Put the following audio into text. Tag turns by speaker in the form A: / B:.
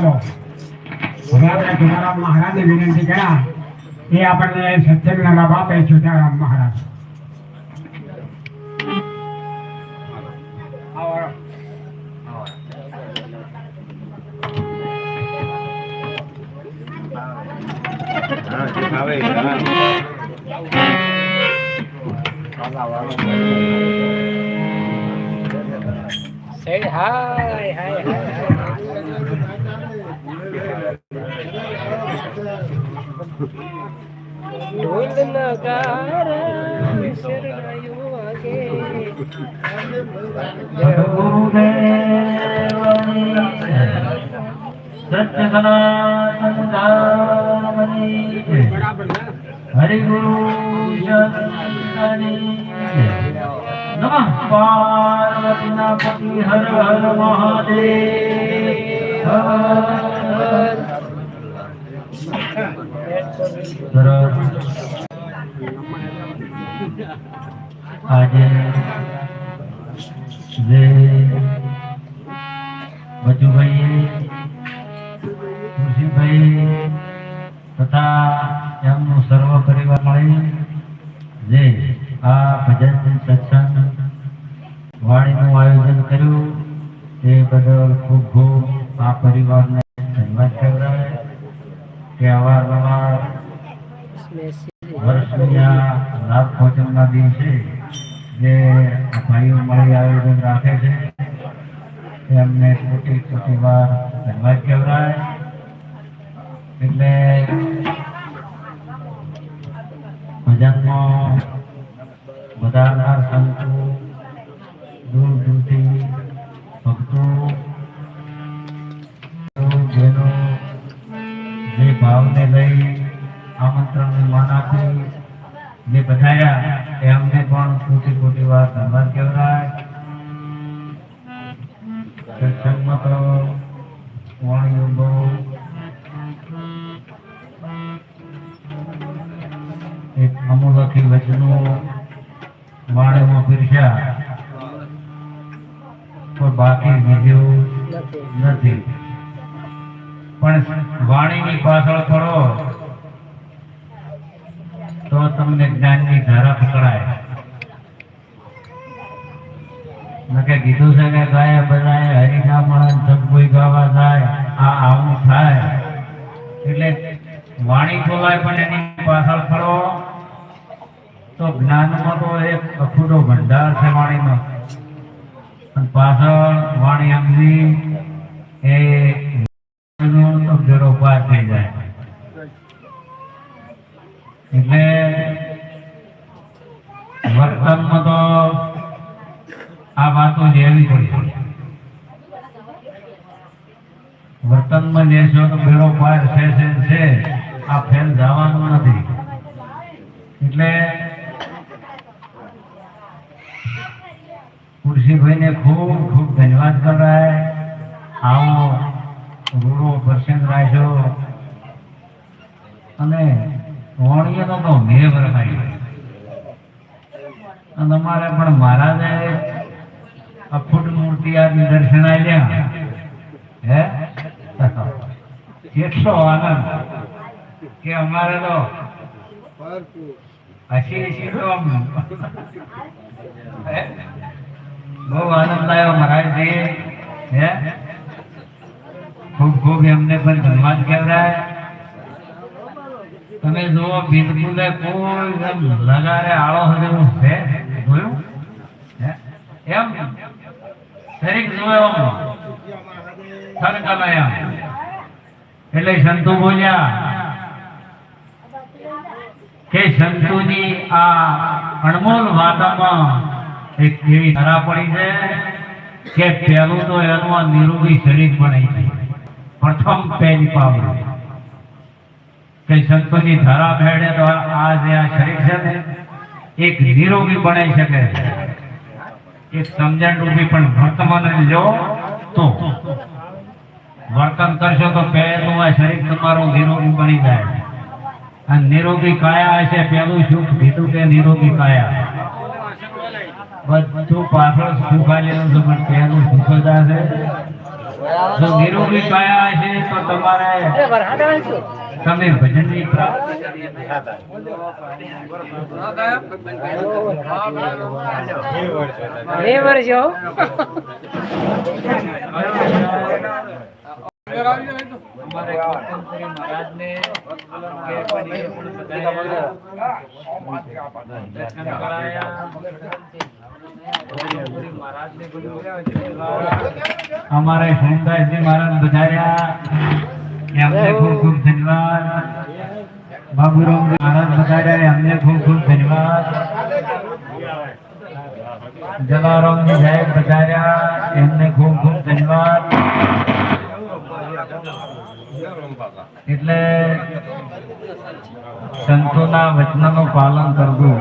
A: હવે આપણે જુનારામ મહારાજને વિનંતી કર્યા એ આપણને સત્સંગના લાભ આપે જુનારામ મહારાજ.
B: Say hi, hi, નગારા શરણાયો વાગે.
C: હરિગુરુ નમઃ પાર્વતીના પતિ હર હર મહાદેવ આજે જે વજુભાઈ ઋષિભાઈ તથા એમનું સર્વ પરિવાર મળી જે આ ભજન સત્સંગ વાણીનું આયોજન કર્યું, તે બદલ ખૂબ ખૂબ આ પરિવારને ધન્યવાદ કહેવાય કે અવારનવાર વર્ષની આ લાભ ભોજનના દિવસે જે ભાઈઓ મળી આયોજન રાખે છે, એમને ખોટી ખોટી વાર ધન્યવાદ કહેવાય. એટલે ભજનમાં બધાના સંતો દૂર દૂરથી ભક્તો, જેનો જે ભાવને લઈ આમંત્રણને માન આપી જે બધાયા એમને પણ કોટી કોટી વાર ધન્યવાદ કહેવાય સત્સંગમાં તો વાણીઓ બહુ એક અમૂલથી વચનો વાણીમાં પીરસ્યા. કોઈ બાકી બીજું
B: નથી.
C: પણ વાણીની પાછળ પડો તો તમને જ્ઞાનની ધારા પકડાય. કે કીધું છે કે ગાય બધાય હરિના મળે સદગુઈ ગાવા થાય આ આવું થાય. એટલે વાણી બોલાય પણ એની પાછળ ફરો. તો જ્ઞાનમાં તો એક અખૂટો ભંડાર છે વાણીનો. અને પાછળ વાણી આમની એ નો તો પાર થઈ જાય. એટલે વર્તનમાં તો આ વાતો લેવી પડે. વર્તનમાં લેશો તો બેડો પાર ફેશન છે આ ફેલ જવાનું નથી. એટલે ખુરશીભાઈને ખૂબ ખૂબ ધન્યવાદ કરાય. આવો ગુરુ પ્રસન્ન રાખ્યો. અને વણીએનો તો મેં ભરમાઈ અને અમારે પણ મહારાજે અખૂટ મૂર્તિ આદિ દર્શન આલ્યા હે? કેટલો આનંદ કે અમારે તો હસી હસી તો બહુ આનંદ આવ્યો મહારાજજી હે? ખૂબ ખૂબ એમને પણ ધન્યવાદ કહેવાય. તમે જુઓ બિલકુલ કોઈ લગારે આળો જેવું છે? જોયું? એમ? શરીર જોયો આમ એટલે સંતુ બોલ્યા, કે સંતુજી, આ અણમોલ વાતામાં એક એવી ધરા પડી છે કે પહેલું તો એનું આ નિરોગી શરીર છે પ્રથમ પહેલી પાવર કે સંતોની ધારા ભેડે તો આ જે આ શરીર છે એક નિરોગી બનાવી શકે એક સમજણ રૂપી પણ વર્તમાન લો તો. વર્તન કરશો તો પહેલું આ શરીર તમારું નિરોગી બની જાય. આ નિરોગી કાયા હશે, પહેલું સુખ કીધું કે નિરોગી કાયા? બધું પાછળ સુખ આલેલું છે, પણ પહેલું સુખ જ હશે જો નિરોગી તો તમારે તમે ભજનની પ્રાપ્તિ
B: બે વર્ષ હો
C: અમારે ગૌતમશ્રી મહારાજને કે પણ એ પણ બધાએ દર્શન કરાયા. ગૌતમશ્રી મહારાજને બધું અમારે સોમદાસજી મહારાજ બધાર્યા એમને ખૂબ ખૂબ ધન્યવાદ બાબુરામ મહારાજ બધાર્યા એમને ખૂબ ખૂબ ધન્યવાદ જલારામજી સાહેબ બધાર્યા એમને ખૂબ ખૂબ ધન્યવાદ એટલે સંતોના વચનનું પાલન કરવું.